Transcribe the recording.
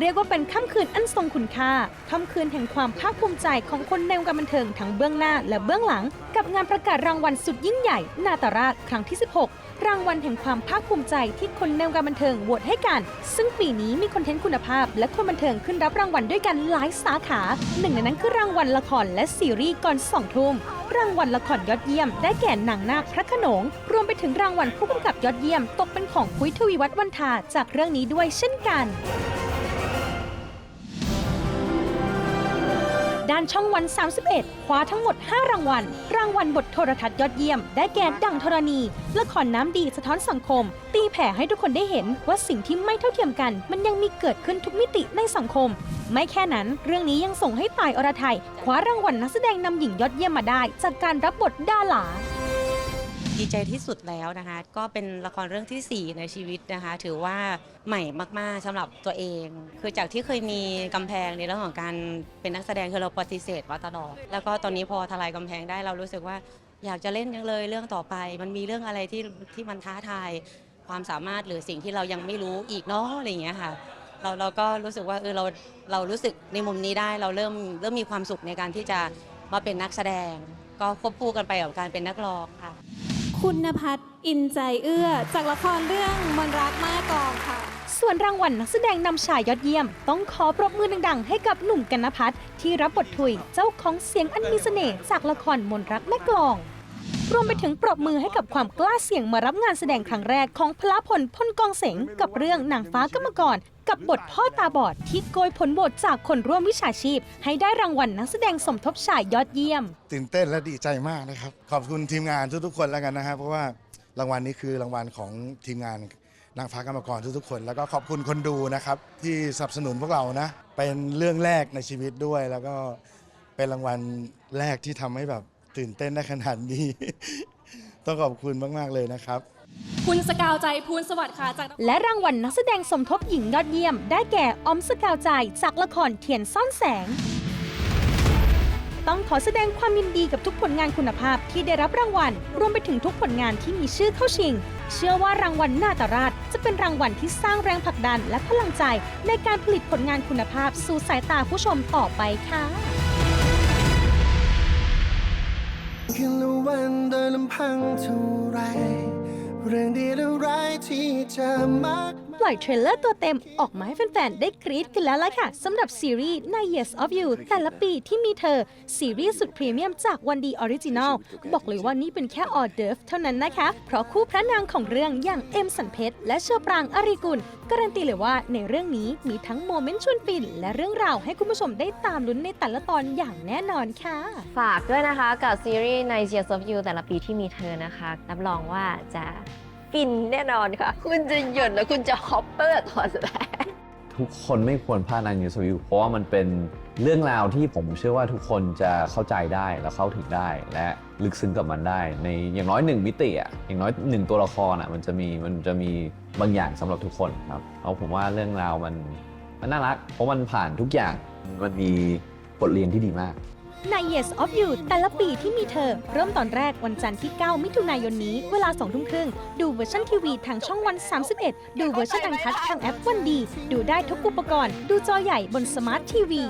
เรียกว่าเป็นค่ำคืนอันทรงคุณค่า ค่ำคืนแห่งความภาคภูมิใจของคนในวงการบันเทิงทั้งเบื้องหน้าและเบื้องหลัง กับงานประกาศรางวัลสุดยิ่งใหญ่ นาตราชครั้งที่ 16 รางวัลแห่งความภาคภูมิใจที่คนในวงการบันเทิงโหวตให้กัน ซึ่งปีนี้มีคอนเทนต์คุณภาพ และคนบันเทิงขึ้นรับรางวัลด้วยกันหลายสาขาหนึ่งในนั้นคือรางวัลละครและซีรีส์ก่อนสองทุ่มรางวัลละครยอดเยี่ยม ได้แก่หนังนาคพระขนง รวมไปถึงรางวัลผู้กำกับยอดเยี่ยม ตกเป็นของพุ้ยทวีวัฒน์วันทาจากเรื่องนี้ด้วยเช่นกันานช่องวัน 31 คว้าทั้งหมด 5 รางวัล รางวัลบทโทรทัศน์ยอดเยี่ยม ได้แก่ดังธรณี ละครน้ำดีสะท้อนสังคม ตีแผ่ให้ทุกคนได้เห็นว่าสิ่งที่ไม่เท่าเทียมกัน มันยังมีเกิดขึ้นทุกมิติในสังคม ไม่แค่นั้น เรื่องนี้ยังส่งให้ตายอรไทยคว้ารางวัลนักแสดงนำหญิงยอดเยี่ยมมาได้ จากการรับบทดาหลา ดีใจที่สุดแล้วนะคะ ก็เป็นละครเรื่องทีสี่4 ในชีวิตนะคะ ถือว่าใหม่มากๆสำหรับตัวเอง คือจากที่เคยมีกำแพงในเรื่องของการเป็นนักแสดงคือเราปฏิเสธมาตลอด แล้วก็ตอนนี้พอทลายกำแพงได้เรารู้สึกว่าอยากจะเล่นยังเลยเรื่องต่อไป มันมีเรื่องอะไรที่ที่มันท้าทายความสามารถหรือสิ่งที่เรายังไม่รู้อีกเนาะอะไรอย่างเงี้ยค่ะเราเราก็รู้สึกว่าเออเราเรารู้สึกในมุมนี้ได้เราเริ่มเริ่มมีความสุขในการที่จะมาเป็นนักแสดง ก็ควบคู่กันไปกับการเป็นนักร้องค่ะ คุณพัฒน์อินใจเอื้อ จากละครเรื่องมนรักมากองค่ะ ส่วนรางวัลนักแสดงนำชายยอดเยี่ยม ต้องขอปรบมือดังๆ ให้กับหนุ่มกันนพัฒน์ที่รับบทถุยเจ้าของเสียงอันมีเสน่ห์จากละครมนรักแม่กลอง รวมไปถึงปรบมือให้กับความกล้าเสี่ยงมารับงานแสดงครั้งแรกของพละพลพ่นกองเสงกับเรื่องนางฟ้ากรรมกร กับบทพ่อตาบอดที่โกยผลโหวตจากคนร่วมวิชาชีพ ให้ได้รางวัลนักแสดงสมทบชายยอดเยี่ยม ตื่นเต้นและดีใจมากนะครับ ขอบคุณทีมงานทุกๆคนแล้วกันนะครับเพราะว่ารางวัลนี้คือรางวัลของทีมงานนางฟ้ากรรมกรทุกๆคน แล้วก็ขอบคุณคนดูนะครับ ที่สนับสนุนพวกเรานะ เป็นเรื่องแรกในชีวิตด้วย แล้วก็เป็นรางวัลแรกที่ทำให้แบบ ตื่นเต้นได้ขนาดนี้ ต้องขอบคุณมาก ๆ เลยนะครับ คุณสกาวใจภูลสวัสดิ์ค่ะจากและรางวัลนักแสดงสมทบหญิงยอดเยี่ยม ได้แก่ออมสกาวใจจากละครเทียนซ่อนแสง ต้องขอแสดงความยินดีกับทุกผลงานคุณภาพที่ได้รับรางวัล รวมไปถึงทุกผลงานที่มีชื่อเข้าชิง เชื่อว่ารางวัลนาตราช จะเป็นรางวัลที่สร้างแรงผลักดันและพลังใจในการผลิตผลงานคุณภาพสู่สายตาผู้ชมต่อไปค่ะ คืนละวันโดยลำพังเท่าไร เรื่องดีและร้ายที่เจอมาก ปล่อยเทรลเลอร์ตัวเต็มออกมาให้แฟนๆ ได้กรี๊ดกันแล้วล่ะค่ะสำหรับซีรีส์ Nine Years of You แต่ละปีที่มีเธอ ซีรีส์สุดพรีเมียมจากวันดีออริจินอลบอกเลยว่านี่เป็นแค่ออเดิร์ฟเท่านั้นนะคะ เพราะคู่พระนางของเรื่องอย่างเอ็มสันเพชรและเชอปรางอริกุลการันตีเลยว่าในเรื่องนี้มีทั้งโมเมนต์ชวนฟิน และเรื่องราวให้คุณผู้ชมได้ตามลุ้นในแต่ละตอนอย่างแน่นอนค่ะ ฝากด้วยนะคะกับซีรีส์ Nine Years of You แต่ละปีที่มีเธอนะคะรับรองว่าจะ ฟินแน่นอนค่ะ คุณจะหยุดแล้วคุณจะฮอปเปอร์ตอนสุดท้ายทุกคนไม่ควรพลาดนานยูสวิวเพราะว่ามันเป็นเรื่องราวที่ผมเชื่อว่าทุกคนจะเข้าใจได้และเข้าถึงได้ และลึกซึ้งกับมันได้ ในอย่างน้อยหนึ่งมิติอะอย่างน้อยหนึ่งตัวละครอะมันจะมีมันจะมีบางอย่างสำหรับทุกคนครับเพราะผมว่าเรื่องราวมันมันน่ารัก เพราะมันผ่านทุกอย่างมันมีบทเรียนที่ดีมาก ใน Yes of You แต่ละปีที่มีเธอ เริ่มตอนแรกวันจันทร์ที่ 9 มิถุนายนนี้ เวลา2ทุ่มครึ่ง ดูเวอร์ชันทีวีทางช่องวัน 31 ดูเวอร์ชันอังคัดทางแอปวันดี ดูได้ทุกอุปกรณ์ ดูจอใหญ่บนสมาร์ททีวี